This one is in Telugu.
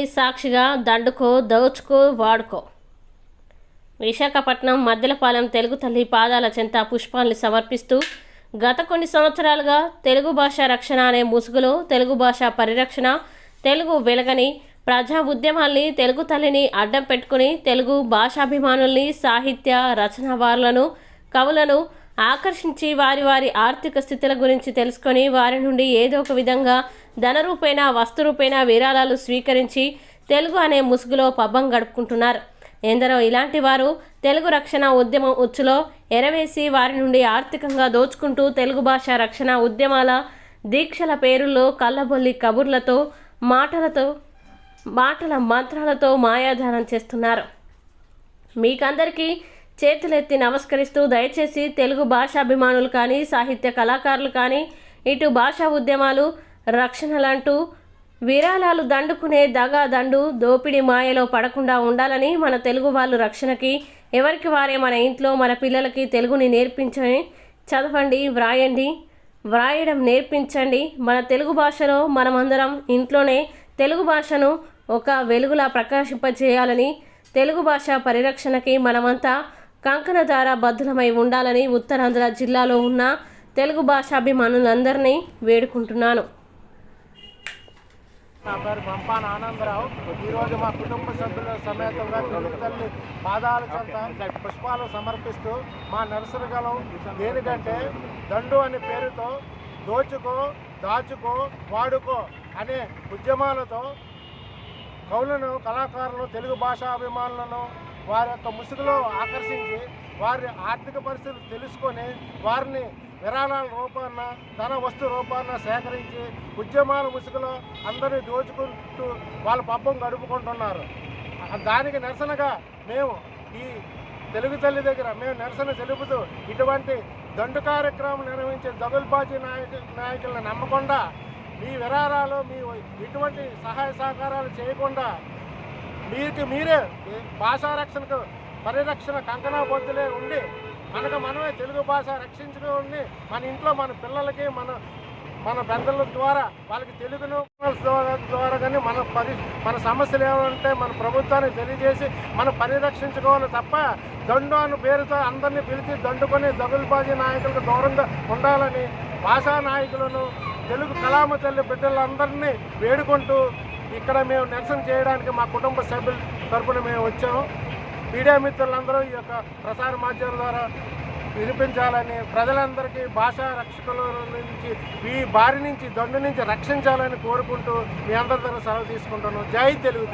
సాక్షిగా దండుకో దోచుకో వాడుకో. విశాఖపట్నం మద్దెలపాలెం తెలుగు తల్లి పాదాల చెంత పుష్పాల్ని సమర్పిస్తూ గత కొన్ని సంవత్సరాలుగా తెలుగు భాష రక్షణ అనే ముసుగులో తెలుగు భాష పరిరక్షణ తెలుగు వెలగని ప్రజా ఉద్యమాల్ని తెలుగు తల్లిని అడ్డం పెట్టుకుని తెలుగు భాషాభిమానుల్ని సాహిత్య రచనావారులను కవులను ఆకర్షించి వారి వారి ఆర్థిక స్థితుల గురించి తెలుసుకొని వారి నుండి ఏదో ఒక విధంగా ధనరూపేణ వస్తురూపేణ విరాళాలు స్వీకరించి తెలుగు అనే ముసుగులో పబ్బం గడుపుకుంటున్నారు. ఎందరో ఇలాంటి వారు తెలుగు రక్షణ ఉద్యమం ఉచ్చులో ఎరవేసి వారి నుండి ఆర్థికంగా దోచుకుంటూ తెలుగు భాష రక్షణ ఉద్యమాల దీక్షల పేరుల్లో కళ్ళబొల్లి కబుర్లతో మాటలతో మాటల మంత్రాలతో మాయాజాలం చేస్తున్నారు. మీకందరికీ చేతులెత్తి నమస్కరిస్తూ దయచేసి తెలుగు భాషాభిమానులు కానీ సాహిత్య కళాకారులు కానీ ఇటు భాషా ఉద్యమాలు రక్షణలంటూ విరాళాలు దండుకునే దగా దండు దోపిడీ మాయలో పడకుండా ఉండాలని మన తెలుగు వాళ్ళు రక్షణకి ఎవరికి వారే మన ఇంట్లో మన పిల్లలకి తెలుగుని నేర్పించని చదవండి వ్రాయండి వ్రాయడం నేర్పించండి. మన తెలుగు భాషలో మనమందరం ఇంట్లోనే తెలుగు భాషను ఒక వెలుగులా ప్రకాశింపజేయాలని తెలుగు భాష పరిరక్షణకి మనమంతా కంకణధార బద్ధులమై ఉండాలని ఉత్తరాంధ్ర జిల్లాలో ఉన్న తెలుగు భాషాభిమానులందరినీ వేడుకుంటున్నాను. నా పేరు పంపాన ఆనందరావు ఈరోజు మా కుటుంబ సభ్యుల సమేతంగా తెలుగు తల్లి పాదాల చెంత పుష్పాలు సమర్పిస్తూ మా నర్సరీ గలం దేనికంటే దండు అనే పేరుతో దోచుకో దాచుకో వాడుకో అనే ఉద్యమాలతో కవులను కళాకారులను తెలుగు భాషాభిమానులను వారి యొక్క ముసుగులో ఆకర్షించి వారి ఆర్థిక పరిస్థితులు తెలుసుకొని వారిని విరాళాల రూపాన ధన వస్తు రూపాన సేకరించి ఉద్యమాల ముసుగులో అందరినీ దోచుకుంటూ వాళ్ళ పబ్బం గడుపుకుంటున్నారు. దానికి నిరసనగా మేము ఈ తెలుగు తల్లి దగ్గర మేము నిరసన తెలుపుతూ ఇటువంటి దండు కార్యక్రమం నిర్వహించే దగుల్బాజీ నాయకు నాయకులను నమ్మకుండా మీ విరారాలు మీ ఎటువంటి సహాయ సహకారాలు చేయకుండా మీకు మీరే భాషా రక్షణకు పరిరక్షణ కంకణా బొద్దులే ఉండి మనకు మనమే తెలుగు భాష రక్షించుకుని మన ఇంట్లో మన పిల్లలకి మన మన పెద్దల ద్వారా వాళ్ళకి తెలుగును ద్వారా మన పరి మన సమస్యలు ఏమంటే మన ప్రభుత్వానికి తెలియజేసి మనం పరిరక్షించుకోవాలి తప్ప దండు అని పేరుతో అందరినీ పిలిచి దండుకొని దగులుబాజీ నాయకులకు దూరంగా ఉండాలని భాషా నాయకులను తెలుగు కళామ తల్లి బిడ్డలందరినీ వేడుకుంటూ ఇక్కడ మేము నిరసన చేయడానికి మా కుటుంబ సభ్యుల తరఫున మేము వచ్చాము. మీడియా మిత్రులందరూ ఈ యొక్క ప్రసార మాధ్యమం ద్వారా వినిపించాలని ప్రజలందరికీ భాషా రక్షకుల నుంచి ఈ బారి నుంచి దొండ నుంచి రక్షించాలని కోరుకుంటూ మీ అందరి సెలవు తీసుకుంటాను జై తెలుగు